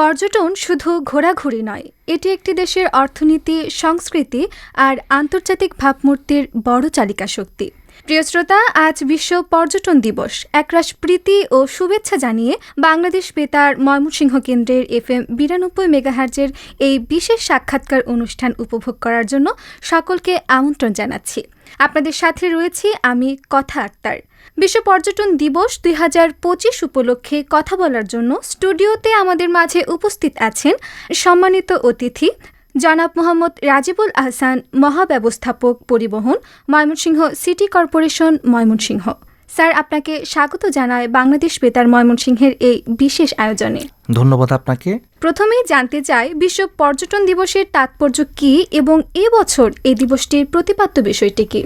পর্যটন শুধু ঘোরাঘুরি নয়, এটি একটি দেশের অর্থনীতি, সংস্কৃতি আর আন্তর্জাতিক ভাবমূর্তির বড় চালিকা শক্তি। প্রিয় শ্রোতা, আজ বিশ্ব পর্যটন দিবস। একরাশ প্রীতি ও শুভেচ্ছা জানিয়ে বাংলাদেশ বেতার ময়মনসিংহ কেন্দ্রের এফ এম বিরানব্বই মেগাহার্জের এই বিশেষ সাক্ষাৎকার অনুষ্ঠান উপভোগ করার জন্য সকলকে আমন্ত্রণ জানাচ্ছি। আপনাদের সাথে রয়েছি আমি কথা আক্তার। বিশ্ব পর্যটন দিবস দুই হাজার পঁচিশ উপলক্ষে কথা বলার জন্য স্টুডিওতে আমাদের মাঝে উপস্থিত আছেন সম্মানিত অতিথি জনাব মোহাম্মদ রাজিবুল আহসান মহাব্যবস্থাপক পরিবহন Mymensingh city corporation Mymensingh. Sir আপনাকে স্বাগত জানায় বাংলাদেশ বেতার ময়মনসিংহের এই বিশেষ আয়োজনে। ধন্যবাদ আপনাকে। প্রথমেই জানতে চাই বিশ্ব পর্যটন দিবসের তাৎপর্য কি এবং এবছর এই দিবসটির প্রতিপাদ্য বিষয়টি কী?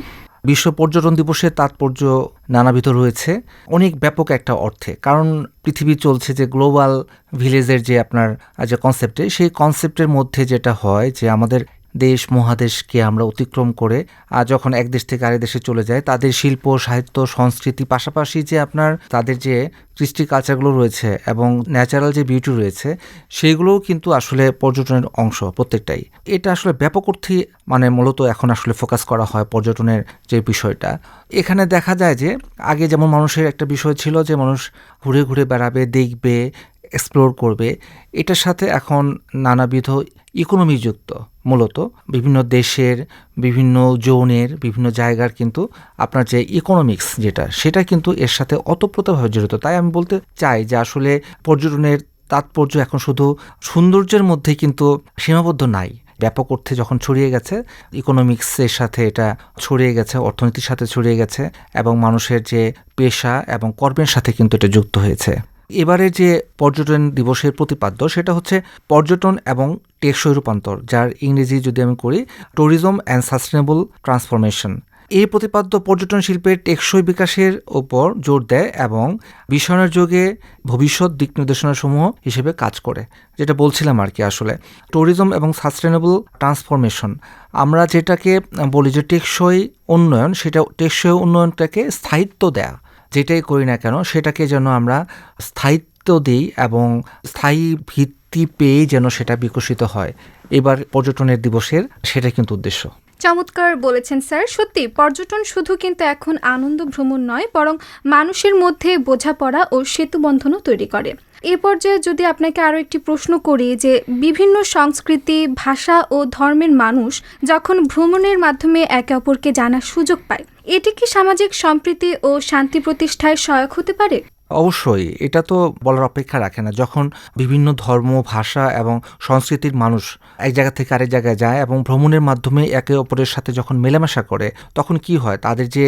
বিশ্ব পর্যটন দিবসের তাৎপর্য নানাবিধ রয়েছে। অনেক ব্যাপক একটা অর্থে। কারণ পৃথিবী চলছে যে গ্লোবাল ভিলেজের যে আপনার যে কনসেপ্টে সেই কনসেপ্টের মধ্যে যেটা হয় যে আমাদের দেশ, মহাদেশকে আমরা অতিক্রম করে, আর যখন এক দেশ থেকে আরেক দেশে চলে যায়, তাদের শিল্প, সাহিত্য, সংস্কৃতি, পাশাপাশি যে আপনার তাদের যে কৃষ্টি কালচারগুলো রয়েছে এবং ন্যাচারাল যে বিউটি রয়েছে সেইগুলোও কিন্তু আসলে পর্যটনের অংশ প্রত্যেকটাই। এটা আসলে ব্যাপক অর্থে মানে মূলত এখন আসলে ফোকাস করা হয় পর্যটনের যে বিষয়টা। এখানে দেখা যায় যে, আগে যেমন মানুষের একটা বিষয় ছিল যে, মানুষ ঘুরে ঘুরে বেড়াবে, দেখবে এক্সপ্লোর করবে, এটার সাথে এখন নানাবিধ ইকোনমি যুক্ত মূলত বিভিন্ন দেশের, বিভিন্ন জোনের, বিভিন্ন জায়গার কিন্তু আপনার যে ইকোনমিক্স যেটা, সেটা কিন্তু এর সাথে অতপ্রতভাবে জড়িত। তাই আমি বলতে চাই যে আসলে পর্যটনের তাৎপর্য এখন শুধু সৌন্দর্যের মধ্যে কিন্তু সীমাবদ্ধ নাই। ব্যাপক অর্থে যখন ছড়িয়ে গেছে ইকোনমিক্সের সাথে এটা ছড়িয়ে গেছে, অর্থনীতির সাথে ছড়িয়ে গেছে এবং মানুষের যে পেশা এবং কর্মের সাথে কিন্তু এটা যুক্ত হয়েছে। এবারে যে পর্যটন দিবসের প্রতিপাদ্য, সেটা হচ্ছে পর্যটন এবং টেকসই রূপান্তর, যার ইংরেজি যদি আমি করি ট্যুরিজম অ্যান্ড সাস্টেনেবল ট্রান্সফরমেশন এই প্রতিপাদ্য পর্যটন শিল্পের টেকসই বিকাশের ওপর জোর দেয় এবং বিশ্বায়নের যোগে ভবিষ্যৎ দিক নির্দেশনাসমূহ হিসেবে কাজ করে, যেটা বলছিলাম আর কি আসলে। ট্যুরিজম এবং সাস্টেনেবল ট্রান্সফরমেশন আমরা যেটাকে বলি যে টেকসই উন্নয়ন, সেটা টেকসই উন্নয়নটাকে স্থায়িত্ব দেয়া। যেটাই করি না কেন, সেটাকে যেন আমরা স্থায়িত্ব দিই এবং স্থায়ী ভিত্তি পেয়ে যেন সেটা বিকশিত হয়। এবার পর্যটনের দিবসের সেটা কিন্তু উদ্দেশ্য। চমৎকার বলেছেন স্যার। সত্যি, পর্যটন শুধু কিন্তু এখন আনন্দ ভ্রমণ নয়, বরং মানুষের মধ্যে বোঝাপড়া ও সেতুবন্ধনও তৈরি করে। এ পর্যায়ে যদি আপনাকে আরও একটি প্রশ্ন করি যে, বিভিন্ন সংস্কৃতি, ভাষা ও ধর্মের মানুষ যখন ভ্রমণের মাধ্যমে একে অপরকে জানার সুযোগ পায় এটি কি সামাজিক সম্প্রীতি ও শান্তি প্রতিষ্ঠায় সহায়ক হতে পারে? অবশ্যই, এটা তো বলার অপেক্ষা রাখে না। যখন বিভিন্ন ধর্ম, ভাষা এবং সংস্কৃতির মানুষ এক জায়গা থেকে আরেক জায়গায় যায় এবং ভ্রমণের মাধ্যমে একে অপরের সাথে যখন মেলামেশা করে, তখন কি হয়? তাদের যে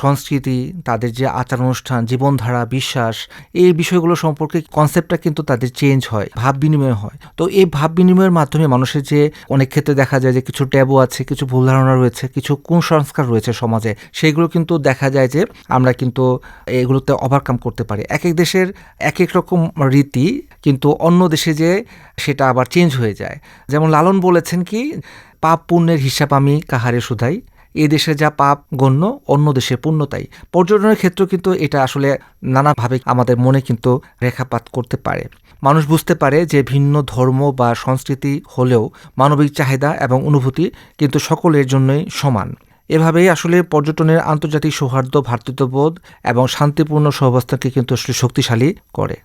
সংস্কৃতি, তাদের যে আচার অনুষ্ঠান জীবনধারা, বিশ্বাস, এই বিষয়গুলো সম্পর্কে কনসেপ্টটা কিন্তু তাদের চেঞ্জ হয়, ভাব বিনিময় হয়। তো এই ভাব বিনিময়ের মাধ্যমে মানুষের যে অনেক ক্ষেত্রে দেখা যায় যে কিছু ট্যাবু আছে, কিছু ভুল ধারণা রয়েছে, কিছু কুসংস্কার রয়েছে সমাজে, সেইগুলো কিন্তু দেখা যায় যে আমরা কিন্তু এগুলোতে ওভারকাম করতে পারি। এক এক দেশের এক এক রকম রীতি, কিন্তু অন্য দেশে যে সেটা আবার চেঞ্জ হয়ে যায়। যেমন লালন বলেছেন কি, পাপ পুণ্যের হিসাব আমি কাহারে শুধাই? এ দেশে যা পাপ গণ্য, অন্য দেশে পূর্ণতাই পর্যটনের ক্ষেত্র কিন্তু এটা আসলে নানাভাবে আমাদের মনে কিন্তু রেখাপাত করতে পারে। মানুষ বুঝতে পারে যে ভিন্ন ধর্ম বা সংস্কৃতি হলেও মানবিক চাহিদা এবং অনুভূতি কিন্তু সকলের জন্যই সমান। এভাবেই আসলে পর্যটনের আন্তর্জাতিক সৌহার্দ্য ভ্রাতৃত্ববোধ এবং শান্তিপূর্ণ সহাবস্থানকে কিন্তু আসলে শক্তিশালী করে।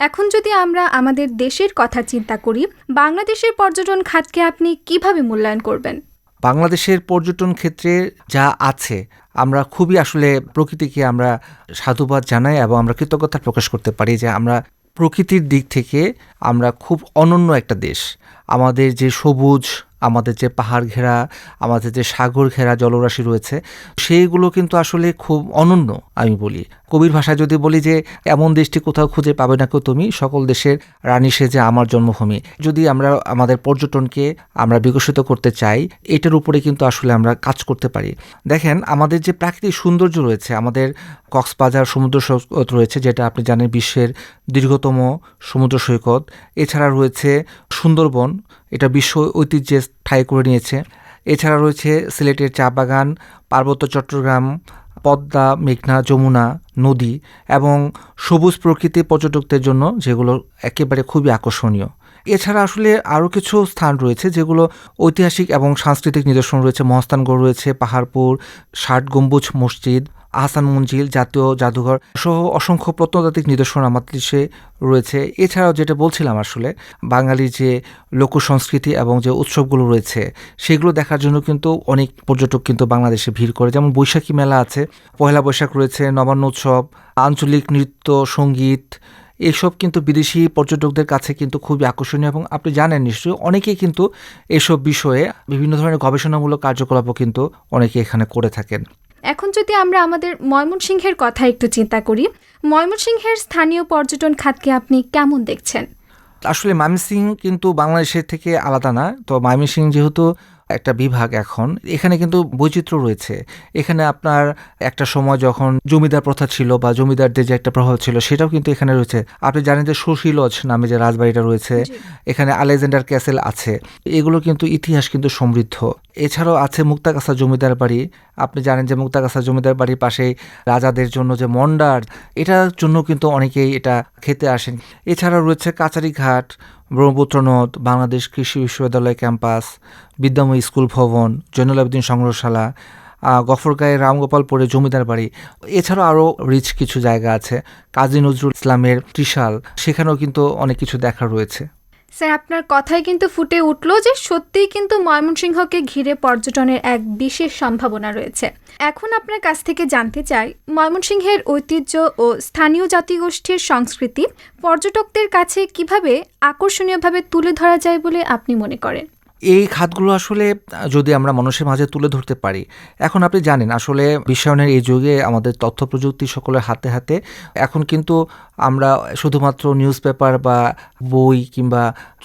এখন যদি আমরা আমাদের দেশের কথা চিন্তা করি বাংলাদেশের পর্যটন খাতকে আপনি কীভাবে মূল্যায়ন করবেন? বাংলাদেশের পর্যটন ক্ষেত্রে যা আছে আমরা খুবই আসলে প্রকৃতিকে আমরা সাধুবাদ জানাই এবং আমরা কৃতজ্ঞতা প্রকাশ করতে পারি যে আমরা প্রকৃতির দিক থেকে আমরা খুব অনন্য একটা দেশ। আমাদের যে সবুজ, আমাদের যে পাহাড় ঘেরা, আমাদের যে সাগর ঘেরা জলরাশি রয়েছে, সেইগুলো কিন্তু আসলে খুব অনন্য আমি বলি। কবির ভাষায় যদি বলি যে, এমন দেশটি কোথাও খুঁজে পাবে না কেউ তুমি, সকল দেশের রানী সেজে আমার জন্মভূমি। যদি আমরা আমাদের পর্যটনকে আমরা বিকশিত করতে চাই, এটার উপরে কিন্তু আসলে আমরা কাজ করতে পারি। দেখেন, আমাদের যে প্রাকৃতিক সৌন্দর্য রয়েছে, আমাদের কক্সবাজার সমুদ্র সৈকত রয়েছে, যেটা আপনি জানেন বিশ্বের দীর্ঘতম সমুদ্র সৈকত। এছাড়া রয়েছে সুন্দরবন এটা বিশ্ব ঐতিহ্যে ঠাঁই করে নিয়েছে। এছাড়া রয়েছে সিলেটের চা বাগান, পার্বত্য চট্টগ্রাম, পদ্মা, মেঘনা, যমুনা, নদী এবং সবুজ প্রকৃতি পর্যটকদের জন্য যেগুলো একেবারে খুবই আকর্ষণীয়। এছাড়া আসলে আরও কিছু স্থান রয়েছে যেগুলো ঐতিহাসিক এবং সাংস্কৃতিক নিদর্শন রয়েছে। মহস্তানগড় রয়েছে পাহাড়পুর, ষাট গম্বুজ মসজিদ আহসান মঞ্জিল জাতীয় জাদুঘর সহ অসংখ্য প্রত্নতাত্ত্বিক নিদর্শন আমাদের দেশে রয়েছে। এছাড়াও যেটা বলছিলাম আসলে বাঙালির যে লোক সংস্কৃতি এবং যে উৎসবগুলো রয়েছে, সেগুলো দেখার জন্য কিন্তু অনেক পর্যটক কিন্তু বাংলাদেশে ভিড় করে। যেমন বৈশাখী মেলা আছে, পয়লা বৈশাখ রয়েছে, নবান্ন উৎসব, আঞ্চলিক নৃত্য, সংগীত, এসব কিন্তু বিদেশি পর্যটকদের কাছে কিন্তু খুবই আকর্ষণীয় এবং আপনি জানেন নিশ্চয়ই, অনেকেই কিন্তু এসব বিষয়ে বিভিন্ন ধরনের গবেষণামূলক কার্যকলাপও কিন্তু অনেকে এখানে করে থাকেন। এখন যদি আমরা আমাদের ময়মনসিংহের কথা একটু চিন্তা করি ময়মনসিংহের স্থানীয় পর্যটন খাতকে আপনি কেমন দেখছেন? আসলে ময়মনসিং কিন্তু বাংলাদেশের থেকে আলাদা না। তো ময়মনসিং যেহেতু একটা বিভাগ এখন এখানে কিন্তু বৈচিত্র্য রয়েছে। এখানে আপনার একটা সময় যখন জমিদার প্রথা ছিল বা জমিদারদের যে একটা প্রভাব ছিল সেটাও কিন্তু এখানে রয়েছে। আপনি জানেন যে শশী লজ নামে যে রাজবাড়িটা রয়েছে এখানে আলেকজান্ডার ক্যাসেল আছে। এগুলো কিন্তু ইতিহাস কিন্তু সমৃদ্ধ। এছাড়াও আছে মুক্তাগাছা জমিদার বাড়ি আপনি জানেন যে মুক্তাগাছা জমিদার বাড়ির পাশেই রাজাদের জন্য যে মন্ডার, এটার জন্য কিন্তু অনেকেই এটা খেতে আসেন। এছাড়া রয়েছে কাচারিঘাট ব্রহ্মপুত্র নদ, বাংলাদেশ কৃষি বিশ্ববিদ্যালয় ক্যাম্পাস, বিদ্যাময় স্কুল ভবন জৈনুল আবেদিন সংগ্রহশালা গফরগাঁয়ের রামগোপালপুরে জমিদার বাড়ি। এছাড়াও আরও রিচ কিছু জায়গা আছে, কাজী নজরুল ইসলামের ত্রিশাল, সেখানেও কিন্তু অনেক কিছু দেখা রয়েছে। স্যার, আপনার কথায় কিন্তু ফুটে উঠল যে সত্যিই কিন্তু ময়মনসিংহকে ঘিরে পর্যটনের এক বিশেষ সম্ভাবনা রয়েছে। এখন আপনার কাছ থেকে জানতে চাই, ময়মনসিংহের ঐতিহ্য ও স্থানীয় জাতিগোষ্ঠীর সংস্কৃতি পর্যটকদের কাছে কীভাবে আকর্ষণীয়ভাবে তুলে ধরা যায় বলে আপনি মনে করেন? এই খাতগুলো আসলে, যদি আমরা মানুষের মাঝে তুলে ধরতে পারি, এখন আপনি জানেন আসলে বিশ্বায়নের এই যুগে আমাদের তথ্য প্রযুক্তি সকলের হাতে হাতে, এখন কিন্তু আমরা শুধুমাত্র নিউজ পেপার বা বই কিংবা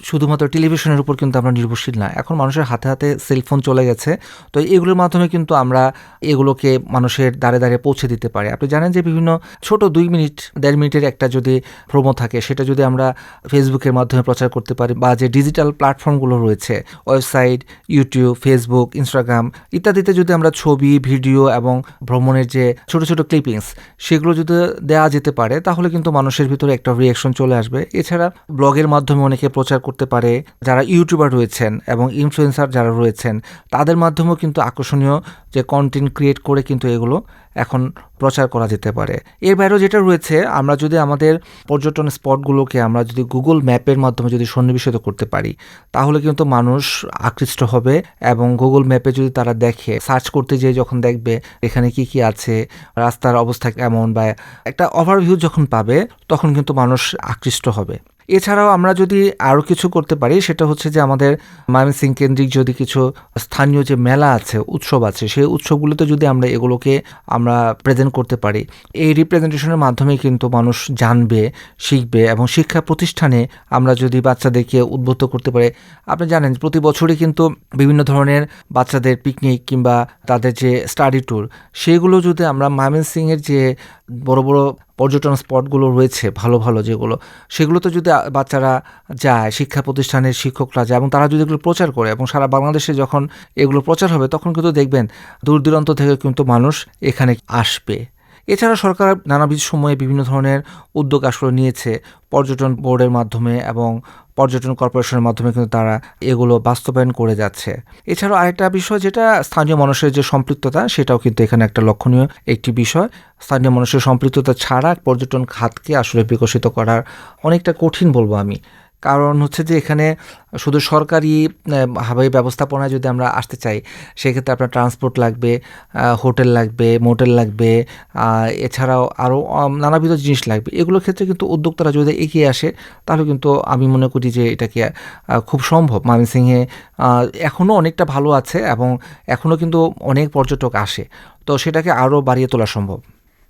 শুধুমাত্র টেলিভিশনের উপর কিন্তু আমরা নির্ভরশীল না। এখন মানুষের হাতে হাতে সেলফোন চলে গেছে। তো এগুলোর মাধ্যমে কিন্তু আমরা এগুলোকে মানুষের দ্বারে দ্বারে পৌঁছে দিতে পারি। আপনি জানেন যে বিভিন্ন ছোট দুই মিনিট, দেড় মিনিটের একটা যদি প্রোমো থাকে, সেটা যদি আমরা ফেসবুকের মাধ্যমে প্রচার করতে পারি বা যে ডিজিটাল প্ল্যাটফর্মগুলো রয়েছে ওয়েবসাইট ইউটিউব ফেসবুক ইনস্টাগ্রাম ইত্যাদিতে যদি আমরা ছবি ভিডিও এবং ভ্রমণের যে ছোট ছোট ক্লিপিংস সেগুলো যদি দেওয়া যেতে পারে, তাহলে কিন্তু মানুষের ভিতরে একটা রিয়াকশন চলে আসবে। এছাড়া ব্লগের মাধ্যমে অনেকে প্রচার করতে পারে, যারা ইউটিউবার রয়েছেন এবং ইনফ্লুয়েন্সার যারা রয়েছেন, তাদের মাধ্যমেও কিন্তু আকর্ষণীয় যে কন্টেন্ট ক্রিয়েট করে কিন্তু এগুলো এখন প্রচার করা যেতে পারে। এর বাইরেও যেটা রয়েছে, আমরা যদি আমাদের পর্যটন স্পটগুলোকে আমরা যদি গুগল ম্যাপের মাধ্যমে যদি সন্নিবেশিত করতে পারি, তাহলে কিন্তু মানুষ আকৃষ্ট হবে এবং গুগল ম্যাপে যদি তারা দেখে, সার্চ করতে যেয়ে যখন দেখবে এখানে কি কি আছে, রাস্তার অবস্থা কেমন বা একটা ওভারভিউ যখন পাবে, তখন কিন্তু মানুষ আকৃষ্ট হবে। এছাড়াও আমরা যদি আরও কিছু করতে পারি, সেটা হচ্ছে যে আমাদের ময়মনসিং কেন্দ্রিক যদি কিছু স্থানীয় যে মেলা আছে, উৎসব আছে, সেই উৎসবগুলোতে যদি আমরা এগুলোকে আমরা প্রেজেন্ট করতে পারি, এই রিপ্রেজেন্টেশনের মাধ্যমে কিন্তু মানুষ জানবে, শিখবে এবং শিক্ষা প্রতিষ্ঠানে আমরা যদি বাচ্চাদেরকে উদ্বুদ্ধ করতে পারি। আপনি জানেন প্রতি বছরই কিন্তু বিভিন্ন ধরনের বাচ্চাদের পিকনিক কিংবা তাদের যে স্টাডি ট্যুর সেগুলো যদি আমরা ময়মনসিংয়ের যে বড় বড় পর্যটন স্পটগুলো রয়েছে ভালো ভালো যেগুলো। সেগুলোতে যদি বাচ্চারা যায়, শিক্ষা প্রতিষ্ঠানের শিক্ষকরা যায় এবং তারা যদি এগুলো প্রচার করে এবং সারা বাংলাদেশে যখন এগুলো প্রচার হবে, তখন কিন্তু দেখবেন দূর দূরান্ত থেকে কিন্তু মানুষ এখানে আসবে। এছাড়া সরকার নানাবিধ সময়ে বিভিন্ন ধরনের উদ্যোগ আসলে নিয়েছে। পর্যটন বোর্ডের মাধ্যমে এবং পর্যটন কর্পোরেশনের মাধ্যমে কিন্তু তারা এগুলো বাস্তবায়ন করে যাচ্ছে। এছাড়াও আরেকটা বিষয় যেটা, স্থানীয় মানুষের যে সম্পৃক্ততা, সেটাও কিন্তু এখানে একটা লক্ষণীয় একটি বিষয়। স্থানীয় মানুষের সম্পৃক্ততা ছাড়া পর্যটন খাতকে আসলে বিকশিত করার অনেকটা কঠিন বলব আমি। কারণ হচ্ছে যে এখানে শুধু সরকারি ভাবে ব্যবস্থাপনায় যদি আমরা আসতে চাই, সেক্ষেত্রে আপনার ট্রান্সপোর্ট লাগবে হোটেল লাগবে, মোটেল লাগবে এছাড়াও আরও নানাবিধ জিনিস লাগবে। এগুলোর ক্ষেত্রে কিন্তু উদ্যোক্তারা যদি এগিয়ে আসে, তাহলে কিন্তু আমি মনে করি যে এটাকে খুব সম্ভব। ময়মনসিংহে এখনও অনেকটা ভালো আছে এবং এখনও কিন্তু অনেক পর্যটক আসে। তো সেটাকে আরও বাড়িয়ে তোলা সম্ভব।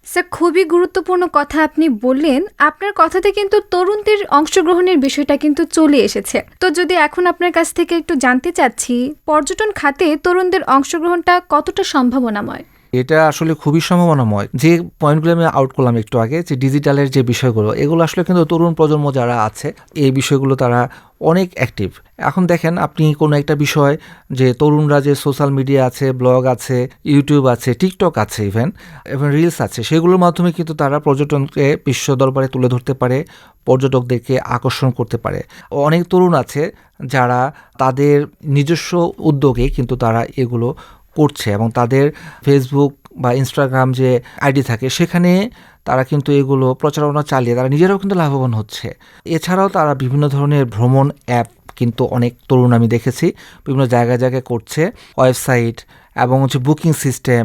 স্যার, খুবই গুরুত্বপূর্ণ কথা আপনি বললেন। আপনার কথাতে কিন্তু তরুণদের অংশগ্রহণের বিষয়টা কিন্তু চলে এসেছে। তো যদি এখন আপনার কাছ থেকে একটু জানতে চাচ্ছি, পর্যটন খাতে তরুণদের অংশগ্রহণটা কতটা সম্ভাবনাময়? এটা আসলে খুবই সম্ভাবনাময়। যে পয়েন্টগুলো আমি আউট করলাম একটু আগে, যে ডিজিটালের যে বিষয়গুলো, এগুলো আসলে কিন্তু তরুণ প্রজন্ম যারা আছে, এই বিষয়গুলো তারা অনেক অ্যাক্টিভ এখন দেখেন আপনি কোনো একটা বিষয়, যে তরুণরা যে সোশ্যাল মিডিয়া আছে ব্লগ আছে ইউটিউব আছে টিকটক আছে ইভেন এবং রিলস আছে, সেগুলোর মাধ্যমে কিন্তু তারা পর্যটনকে বিশ্ব দরবারে তুলে ধরতে পারে, পর্যটকদেরকে আকর্ষণ করতে পারে। অনেক তরুণ আছে যারা তাদের নিজস্ব উদ্যোগে কিন্তু তারা এগুলো করছে এবং তাদের ফেসবুক বা ইনস্টাগ্রাম যে আইডি থাকে, সেখানে তারা কিন্তু এগুলো প্রচারণা চালিয়ে তারা নিজেরাও কিন্তু লাভবান হচ্ছে। এছাড়াও তারা বিভিন্ন ধরনের ভ্রমণ অ্যাপ কিন্তু অনেক তরুণ আমি দেখেছি, বিভিন্ন জায়গায় জায়গায় করছে, ওয়েবসাইট এবং হচ্ছে বুকিং সিস্টেম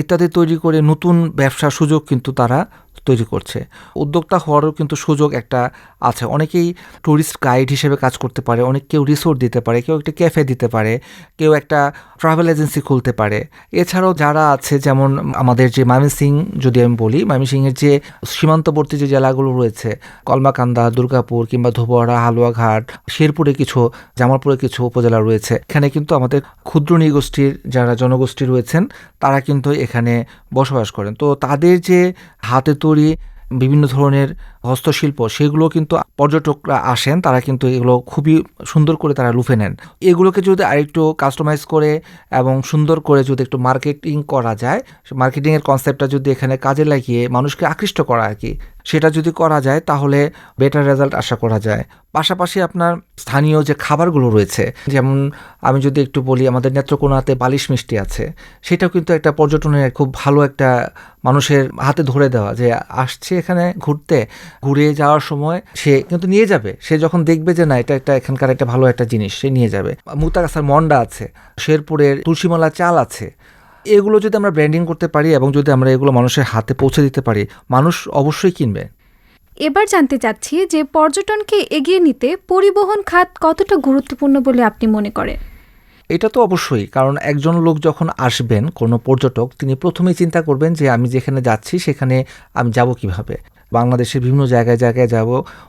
ইত্যাদি তৈরি করে নতুন ব্যবসার সুযোগ কিন্তু তারা তৈরি করছে। উদ্যোক্তা হওয়ারও কিন্তু সুযোগ একটা আছে। অনেকেই ট্যুরিস্ট গাইড হিসেবে কাজ করতে পারে, অনেক কেউ রিসোর্ট দিতে পারে, কেউ একটা ক্যাফে দিতে পারে, কেউ একটা ট্রাভেল এজেন্সি খুলতে পারে। এছাড়াও যারা আছে, যেমন আমাদের যে ময়মনসিং যদি আমি বলি ময়মনসিংহের যে সীমান্তবর্তী যে জেলাগুলো রয়েছে, কলমাকান্দা, দুর্গাপুর কিংবা ধোবরা হালুয়াঘাট, শেরপুরে কিছু, জামালপুরে কিছু উপজেলা রয়েছে। এখানে কিন্তু আমাদের ক্ষুদ্র নৃগোষ্ঠীর যারা জনগোষ্ঠী রয়েছেন, তারা কিন্তু এখানে বসবাস করেন। তো তাদের যে হাতে তৈরি বিভিন্ন ধরনের হস্তশিল্প, সেগুলো কিন্তু পর্যটকরা আসেন, তারা কিন্তু এগুলো খুবই সুন্দর করে তারা লুফে নেন। এগুলোকে যদি আরেকটু কাস্টমাইজ করে এবং সুন্দর করে যদি একটু মার্কেটিং করা যায় মার্কেটিংয়ের কনসেপ্টটা যদি এখানে কাজে লাগিয়ে মানুষকে আকৃষ্ট করা আর কি সেটা যদি করা যায়, তাহলে বেটার রেজাল্ট আশা করা যায়। পাশাপাশি আপনার স্থানীয় যে খাবারগুলো রয়েছে, যেমন আমি যদি একটু বলি, আমাদের নেত্রকোনাতে বালিশ মিষ্টি আছে। সেটাও কিন্তু একটা পর্যটনের খুব ভালো একটা মানুষের হাতে ধরে দেওয়া যে আসছে এখানে ঘুরতে। ঘুরে যাওয়ার সময় সে কিন্তু নিয়ে যাবে। সে যখন দেখবে যে না, এটা একটা এখানকার একটা ভালো একটা জিনিস, সে নিয়ে যাবে। মুক্তাগাছার মন্ডা আছে, শেরপুরের তুলসীমালা চাল আছে। এগুলো যদি আমরা ব্র্যান্ডিং করতে পারি এবং যদি আমরা এগুলো মানুষের হাতে পৌঁছে দিতে পারি মানুষ অবশ্যই কিনবে। এবার জানতে চাচ্ছি যে পর্যটনকে এগিয়ে নিতে পরিবহন খাত কতটা গুরুত্বপূর্ণ বলে আপনি মনে করেন? এটা তো অবশ্যই কারণ একজন লোক যখন আসবেন কোনো পর্যটক তিনি প্রথমেই চিন্তা করবেন যে আমি যেখানে যাচ্ছি সেখানে আমি যাব কীভাবে। বাংলাদেশের বিভিন্ন জায়গায় জায়গায় যাব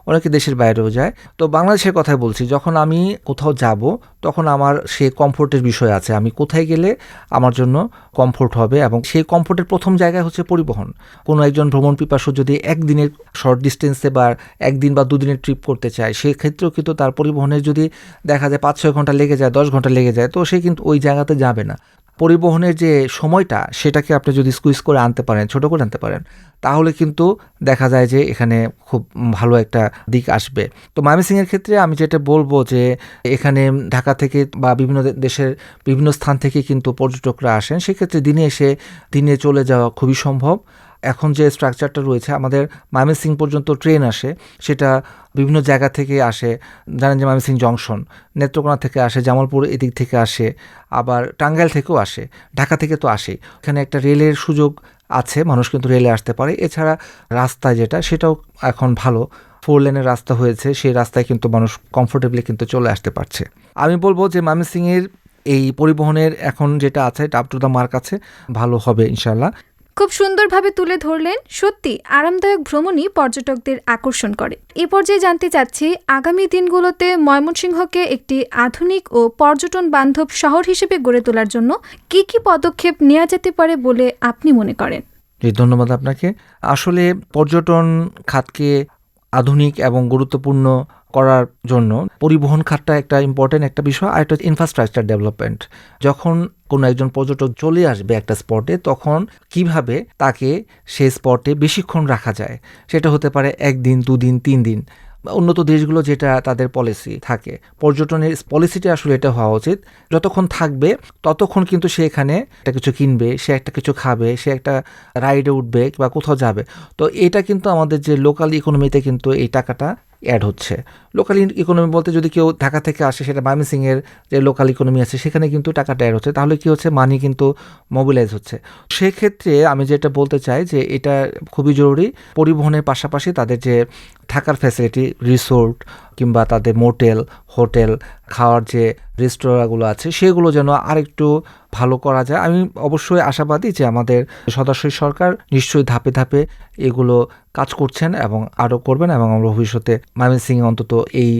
অনেকে দেশের বাইরেও যায়? তো বাংলাদেশের কথাই বলছি, যখন আমি কোথাও যাব, তখন আমার সে কমফোর্টের বিষয় আছে। আমি কোথায় গেলে আমার জন্য কমফোর্ট হবে এবং সেই কমফোর্টের প্রথম জায়গায় হচ্ছে পরিবহন। কোনো একজন ভ্রমণ পিপাসু যদি একদিনের শর্ট ডিস্টেন্সে বা একদিন বা দুদিনের ট্রিপ করতে চায়, সেক্ষেত্রেও কিন্তু তার পরিবহনের যদি দেখা যায় পাঁচ ছয় ঘণ্টা লেগে যায়, দশ ঘণ্টা লেগে যায়, তো সে কিন্তু ওই জায়গাতে যাবে না। পরিবহনের যে সময়টা, সেটাকে আপনি যদি স্কুইজ করে আনতে পারেন, ছোট করে আনতে পারেন, তাহলে কিন্তু দেখা যায় যে এখানে খুব ভালো একটা দিক আসবে। তো ময়মনসিংহের ক্ষেত্রে আমি যেটা বলব যে, এখানে ঢাকা থেকে বা বিভিন্ন দেশের বিভিন্ন স্থান থেকে কিন্তু পর্যটকরা আসেন। সেক্ষেত্রে দিনে এসে দিনে চলে যাওয়া খুবই সম্ভব। এখন যে স্ট্রাকচারটা রয়েছে, আমাদের ময়মনসিং পর্যন্ত ট্রেন আসে, সেটা বিভিন্ন জায়গা থেকে আসে। জানেন যে ময়মনসিং জংশন নেত্রকোনা থেকে আসে, জামালপুর এদিক থেকে আসে, আবার টাঙ্গাইল থেকেও আসে, ঢাকা থেকে তো আসেই। এখানে একটা রেলের সুযোগ আছে, মানুষ কিন্তু রেলে আসতে পারে। এছাড়া রাস্তা যেটা, সেটাও এখন ভালো। ফোর লেনের রাস্তা হয়েছে, সেই রাস্তায় কিন্তু মানুষ কমফোর্টেবলি কিন্তু চলে আসতে পারছে। আমি বলব যে ময়মনসিংহের এই পরিবহনের এখন যেটা আছে আপ টু দ্য মার্ক আছে। ভালো হবে ইনশাল্লাহ খুব সুন্দরভাবে তুলে ধরলেন, সত্যি আরামদায়ক ভ্রমণই পর্যটকদের আকর্ষণ করে। এ পর্যায়ে জানতে চাচ্ছি, আগামী দিনগুলোতে ময়মনসিংহকে একটি আধুনিক ও পর্যটন বান্ধব শহর হিসেবে গড়ে তোলার জন্য কি কি পদক্ষেপ নেওয়া যেতে পারে বলে আপনি মনে করেন? জি, ধন্যবাদ আপনাকে। আসলে পর্যটন খাতকে আধুনিক এবং গুরুত্বপূর্ণ করার জন্য পরিবহন খাতটা একটা ইম্পর্টেন্ট একটা বিষয়, আর একটা ইনফ্রাস্ট্রাকচার ডেভেলপমেন্ট যখন কোনো একজন পর্যটক চলে আসবে একটা স্পটে তখন কীভাবে তাকে সেই স্পটে বেশিক্ষণ রাখা যায়? সেটা হতে পারে একদিন, দুদিন তিন দিন উন্নত দেশগুলো যেটা তাদের পলিসি থাকে। পর্যটনের পলিসিটা আসলে এটা হওয়া উচিত। যতক্ষণ থাকবে, ততক্ষণ কিন্তু সে এখানে একটা কিছু কিনবে, সে একটা কিছু খাবে, সে একটা রাইডে উঠবে বা কোথাও যাবে। তো এটা কিন্তু আমাদের যে লোকাল ইকোনমিতে কিন্তু এই টাকাটা অ্যাড হচ্ছে। লোকাল ইকোনমি বলতে যদি কেউ ঢাকা থেকে আসে, সেটা ময়মনসিংহের যে লোকাল ইকোনমি আছে, সেখানে কিন্তু টাকাটা অ্যাড হচ্ছে। তাহলে কী হচ্ছে? মানি কিন্তু মোবিলাইজ হচ্ছে। সেক্ষেত্রে আমি যেটা বলতে চাই যে এটা খুবই জরুরি। পরিবহনের পাশাপাশি তাদের যে থাকার ফ্যাসিলিটি রিসোর্ট কিংবা তাদের মোটেল হোটেল খাওয়ার যে রেস্তোরাঁগুলো আছে সেগুলো যেন আরেকটু ভালো করা যায়। আমি অবশ্যই আশাবাদী যে আমাদের সদস্য সরকার নিশ্চয়ই ধাপে ধাপে এগুলো কাজ করছেন এবং আরও করবেন এবং আমরা ভবিষ্যতে ময়মনসিং অন্তত এই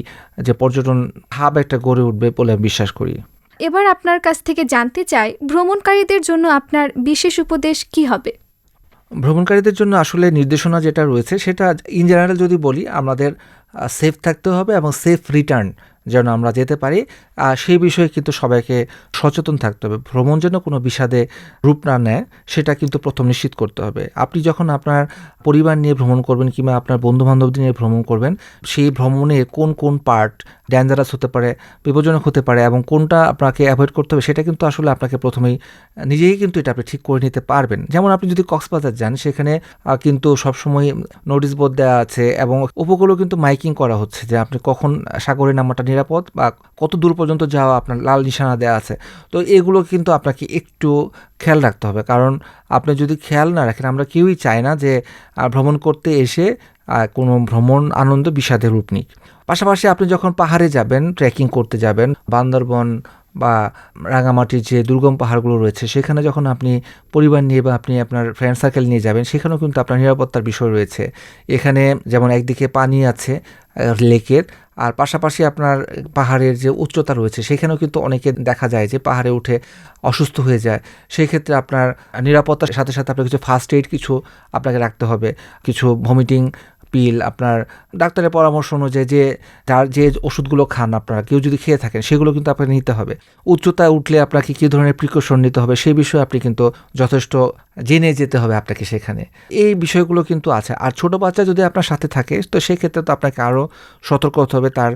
যে পর্যটন হাব একটা গড়ে উঠবে বলে আমি বিশ্বাস করি। এবার আপনার কাছ থেকে জানতে চাই ভ্রমণকারীদের জন্য আপনার বিশেষ উপদেশ কি হবে? ভ্রমণকারীদের জন্য আসলে নির্দেশনা যেটা রয়েছে সেটা ইন জেনারেল যদি বলি আমাদের সেফ থাকতে হবে এবং সেফ রিটার্ন যেন আমরা যেতে পারি। সেই বিষয়ে কিন্তু সবাইকে সচেতন থাকতে হবে। ভ্রমণ যেন কোনো বিষাদে রূপ না নেয়, সেটা কিন্তু প্রথম নিশ্চিত করতে হবে। আপনি যখন আপনার পরিবার নিয়ে ভ্রমণ করবেন কিংবা আপনার বন্ধুবান্ধবদের নিয়ে ভ্রমণ করবেন, সেই ভ্রমণে কোন কোন পার্ট ডেঞ্জারাস হতে পারে, বিপজ্জনক হতে পারে এবং কোনটা আপনাকে অ্যাভয়েড করতে হবে, সেটা কিন্তু আসলে আপনাকে প্রথমেই নিজেই কিন্তু এটা আপনি ঠিক করে নিতে পারবেন। যেমন আপনি যদি কক্সবাজার যান, সেখানে কিন্তু সবসময় নোটিশ বোর্ড দেওয়া আছে এবং উপকূলেও কিন্তু মাইকিং করা হচ্ছে যে আপনি কখন সাগরে নামাটা নিরাপদ বা কত দূর পর্যন্ত যাওয়া আপনার লাল নিশানা দেওয়া আছে। তো এগুলো কিন্তু আপনাকে একটু খেয়াল রাখতে হবে। কারণ আপনি যদি খেয়াল না রাখেন, আমরা কেউই চাই না যে ভ্রমণ করতে এসে কোনো ভ্রমণ আনন্দ বিষাদের রূপ নিক। পাশাপাশি আপনি যখন পাহাড়ে যাবেন ট্রেকিং করতে যাবেন, বান্দরবন বা রাঙামাটির যে দুর্গম পাহাড়গুলো রয়েছে, সেখানে যখন আপনি পরিবার নিয়ে বা আপনি আপনার ফ্রেন্ড সার্কেল নিয়ে যাবেন, সেখানেও কিন্তু আপনার নিরাপত্তার বিষয় রয়েছে। এখানে যেমন একদিকে পানি আছে লেকের আর পাশাপাশি আপনার পাহাড়ের যে উচ্চতা রয়েছে, সেখানেও কিন্তু অনেকে দেখা যায় যে পাহাড়ে উঠে অসুস্থ হয়ে যায়। সেই ক্ষেত্রে আপনার নিরাপত্তার সাথে সাথে আপনার কিছু ফার্স্ট এইড কিছু আপনাকে রাখতে হবে। কিছু ভমিটিং পিল আপনার ডাক্তারের পরামর্শ অনুযায়ী যে, যার যে ওষুধগুলো খান আপনারা, কেউ যদি খেয়ে থাকেন, সেগুলো কিন্তু আপনাকে নিতে হবে। উচ্চতায় উঠলে আপনাকে কী ধরনের প্রিকশন নিতে হবে সেই বিষয়ে আপনি কিন্তু যথেষ্ট জেনে যেতে হবে আপনাকে সেখানে। এই বিষয়গুলো কিন্তু আছে। আর ছোট বাচ্চা যদি আপনার সাথে থাকে, তো সেক্ষেত্রে তো আপনাকে আরও সতর্ক হতে হবে তার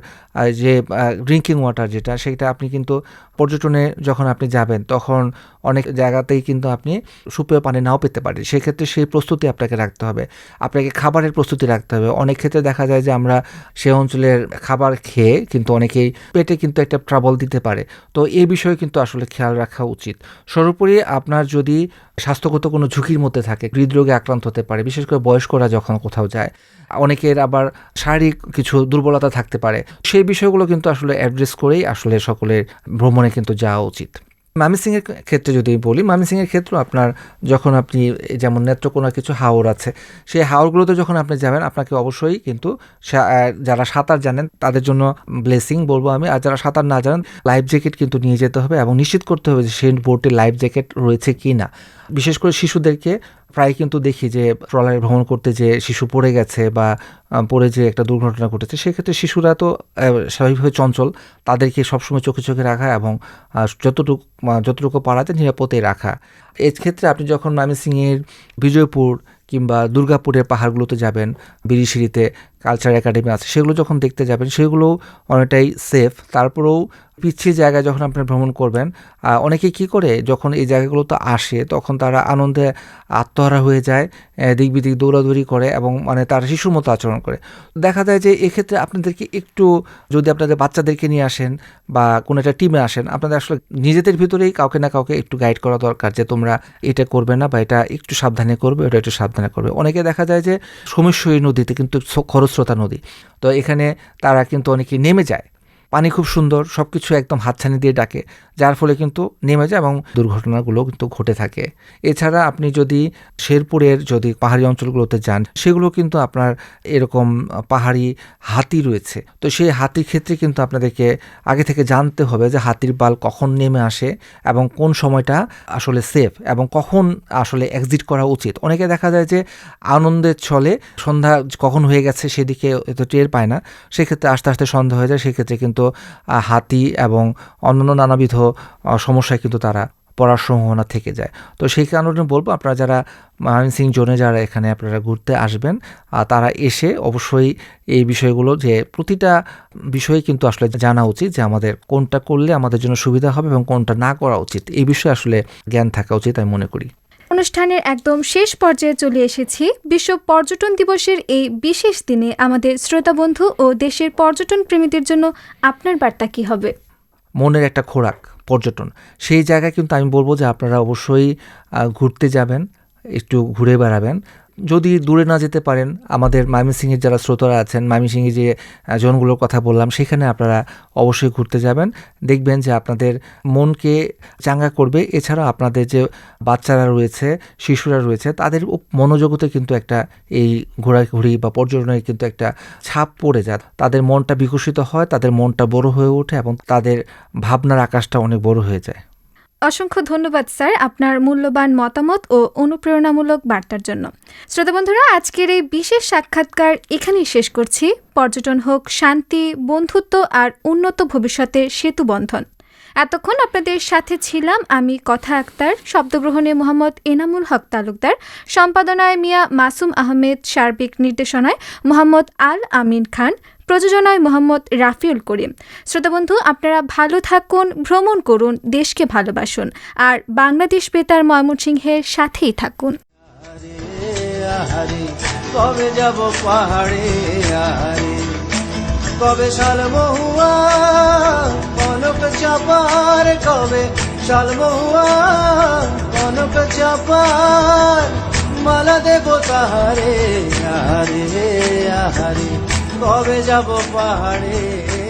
যে ড্রিঙ্কিং ওয়াটার যেটা, সেটা আপনি কিন্তু পর্যটনে যখন আপনি যাবেন, তখন অনেক জায়গাতেই কিন্তু আপনি সুপেয় পানি নাও পেতে পারেন। সেক্ষেত্রে সেই প্রস্তুতি আপনাকে রাখতে হবে। আপনাকে খাবারের প্রস্তুতি রাখতে হবে। অনেক ক্ষেত্রে দেখা যায় যে, আমরা সে অঞ্চলের খাবার খেয়ে কিন্তু অনেকেই পেটে কিন্তু একটা ট্রাবল দিতে পারে। তো এই বিষয়ে কিন্তু আসলে খেয়াল রাখা উচিত। সর্বোপরি আপনার যদি স্বাস্থ্যগত কোনো ঝুঁকির মধ্যে থাকে, হৃদরোগে আক্রান্ত হতে পারে, বিশেষ করে বয়স্করা যখন কোথাও যায়। অনেকের আবার শারীরিক কিছু দুর্বলতা থাকতে পারে। সেই বিষয়গুলো কিন্তু আসলে অ্যাড্রেস করেই আসলে সকলের ভ্রমণে কিন্তু যাওয়া উচিত। মামিসিংয়ের ক্ষেত্রে যদি বলি, মামিসিংয়ের ক্ষেত্রে আপনার যখন আপনি যেমন নেত্রকোনা কিছু হাওর আছে, সেই হাওরগুলোতে যখন আপনি যাবেন, আপনাকে অবশ্যই কিন্তু যারা সাঁতার জানেন, তাদের জন্য ব্লেসিং বলব আমি। আর যারা সাঁতার না জানেন লাইফ জ্যাকেট কিন্তু নিয়ে যেতে হবে এবং নিশ্চিত করতে হবে যে সেই বোটে লাইফ জ্যাকেট রয়েছে কি না বিশেষ করে শিশুদেরকে প্রায় কিন্তু দেখি যে ট্রলারে ভ্রমণ করতে যে শিশু পড়ে গেছে বা পড়ে যে একটা দুর্ঘটনা ঘটেছে, সেক্ষেত্রে শিশুরা তো স্বাভাবিকভাবে চঞ্চল। তাদেরকে সবসময় চোখে চোখে রাখা এবং যতটুকু যতটুকু পারা যায় নিরাপদে রাখা। এক্ষেত্রে আপনি যখন ময়মনসিংহের বিজয়পুর কিংবা দুর্গাপুরের পাহাড়গুলোতে যাবেন বিরিশিরিতে কালচার একাডেমি আছে, সেগুলো যখন দেখতে যাবেন, সেগুলো অনেকটাই সেফ তারপরেও পিছিয়ে জায়গায় যখন আপনি ভ্রমণ করবেন অনেকে কি করে, যখন এই জায়গাগুলোতে আসে, তখন তারা আনন্দে আত্মহারা হয়ে যায় দিক বিদিক দৌড়াদৌড়ি করে এবং মানে তারা শিশুর মতো আচরণ করে। দেখা যায় যে এক্ষেত্রে আপনাদেরকে একটু যদি আপনাদের বাচ্চাদেরকে নিয়ে আসেন বা কোনো একটা টিমে আসেন, আপনাদের আসলে নিজেদের ভিতরেই কাউকে না কাউকে একটু গাইড করা দরকার যে তোমরা এটা করবে না বা এটা একটু সাবধানে করবে এটা একটু সাবধানে করবে। অনেকে দেখা যায় যে সমস্যই নদীতে কিন্তু স- খরস্রোতা নদী। তো এখানে তারা কিন্তু অনেকে নেমে যায়। পানি খুব সুন্দর সব কিছু একদম হাতছানি দিয়ে ডাকে, যার ফলে কিন্তু নেমে যায় এবং দুর্ঘটনাগুলো কিন্তু ঘটে থাকে। এছাড়া আপনি যদি শেরপুরের যদি পাহাড়ি অঞ্চলগুলোতে যান, সেগুলো কিন্তু আপনার এরকম পাহাড়ি হাতি রয়েছে। তো সেই হাতির ক্ষেত্রে কিন্তু আপনাদেরকে আগে থেকে জানতে হবে যে হাতির বাল কখন নেমে আসে এবং কোন সময়টা আসলে সেফ এবং কখন আসলে এক্সিট করা উচিত। অনেকে দেখা যায় যে আনন্দের ছলে সন্ধ্যা কখন হয়ে গেছে সেদিকে এত টের পায় না, সেক্ষেত্রে আস্তে আস্তে সন্ধ্যা হয়ে যায়, সেক্ষেত্রে কিন্তু আহ, হাতি এবং অন্যান্য নানাবিধ সমস্যায় কিন্তু তারা পড়ার সম্ভাবনা থেকে যায়। তো সেই কারণে বলব আপনারা যারা সিং জোনে যারা এখানে আপনারা ঘুরতে আসবেন তারা এসে অবশ্যই এই বিষয়গুলো যে প্রতিটা বিষয়ে কিন্তু আসলে জানা উচিত যে আমাদের কোনটা করলে আমাদের জন্য সুবিধা হবে এবং কোনটা না করা উচিত। এই বিষয়ে আসলে জ্ঞান থাকা উচিত আমি মনে করি। অনুষ্ঠানের একদম শেষ পর্যায়ে চলে এসেছি। বিশ্ব পর্যটন দিবসের এই বিশেষ দিনে আমাদের শ্রোতা বন্ধু ও দেশের পর্যটন প্রেমীদের জন্য আপনার বার্তা কি হবে? মনের একটা খোরাক, পর্যটন। সেই জায়গায় কিন্তু আমি বলব যে আপনারা অবশ্যই ঘুরতে যাবেন, একটু ঘুরে বেড়াবেন। যদি দূরে না যেতে পারেন, আমাদের ময়মনসিংহের যারা শ্রোতারা আছেন, ময়মনসিংহে যে জনগুলোর কথা বললাম, সেখানে আপনারা অবশ্যই ঘুরতে যাবেন। দেখবেন যে আপনাদের মনকে চাঙ্গা করবে। এছাড়া আপনাদের যে বাচ্চারা রয়েছে, শিশুরা রয়েছে, তাদের মনোজগতে কিন্তু একটা এই ঘোরাঘুরি বা পর্যটনের কিন্তু একটা ছাপ পড়ে যায়। তাদের মনটা বিকশিত হয়, তাদের মনটা বড় হয়ে ওঠে এবং তাদের ভাবনার আকাশটা অনেক বড় হয়ে যায়। অসংখ্য ধন্যবাদ, স্যার, আপনার মূল্যবান মতামত ও অনুপ্রেরণামূলক বার্তার জন্য। শ্রোতা বন্ধুরা, আজকের এই বিশেষ সাক্ষাৎকার এখানেই শেষ করছি। পর্যটন হোক, শান্তি, বন্ধুত্ব আর উন্নত ভবিষ্যতের সেতু বন্ধন। এতক্ষণ আপনাদের সাথে ছিলাম আমি কথা আক্তার, শব্দগ্রহণে মোহাম্মদ এনামুল হক তালুকদার, সম্পাদনায় মিয়া মাসুম আহমেদ, সার্বিক নির্দেশনায় মোহাম্মদ আল আমিন খান প্রযোজনায় মোহাম্মদ রাফিউল করিম। শ্রোতাবন্ধু, আপনারা ভালো থাকুন, ভ্রমণ করুন, দেশকে ভালোবাসুন। আর বাংলাদেশ বেতার ময়মনসিংহের সাথেই থাকুন। কবে যাব পাহাড়ে কবে শাল মহুয়া কনক চাপার, কবে শাল মহুয়া কনক চাপার, মালা দেব তাহারে, আহারে আহারে। কবে যাব পাহাড়ে।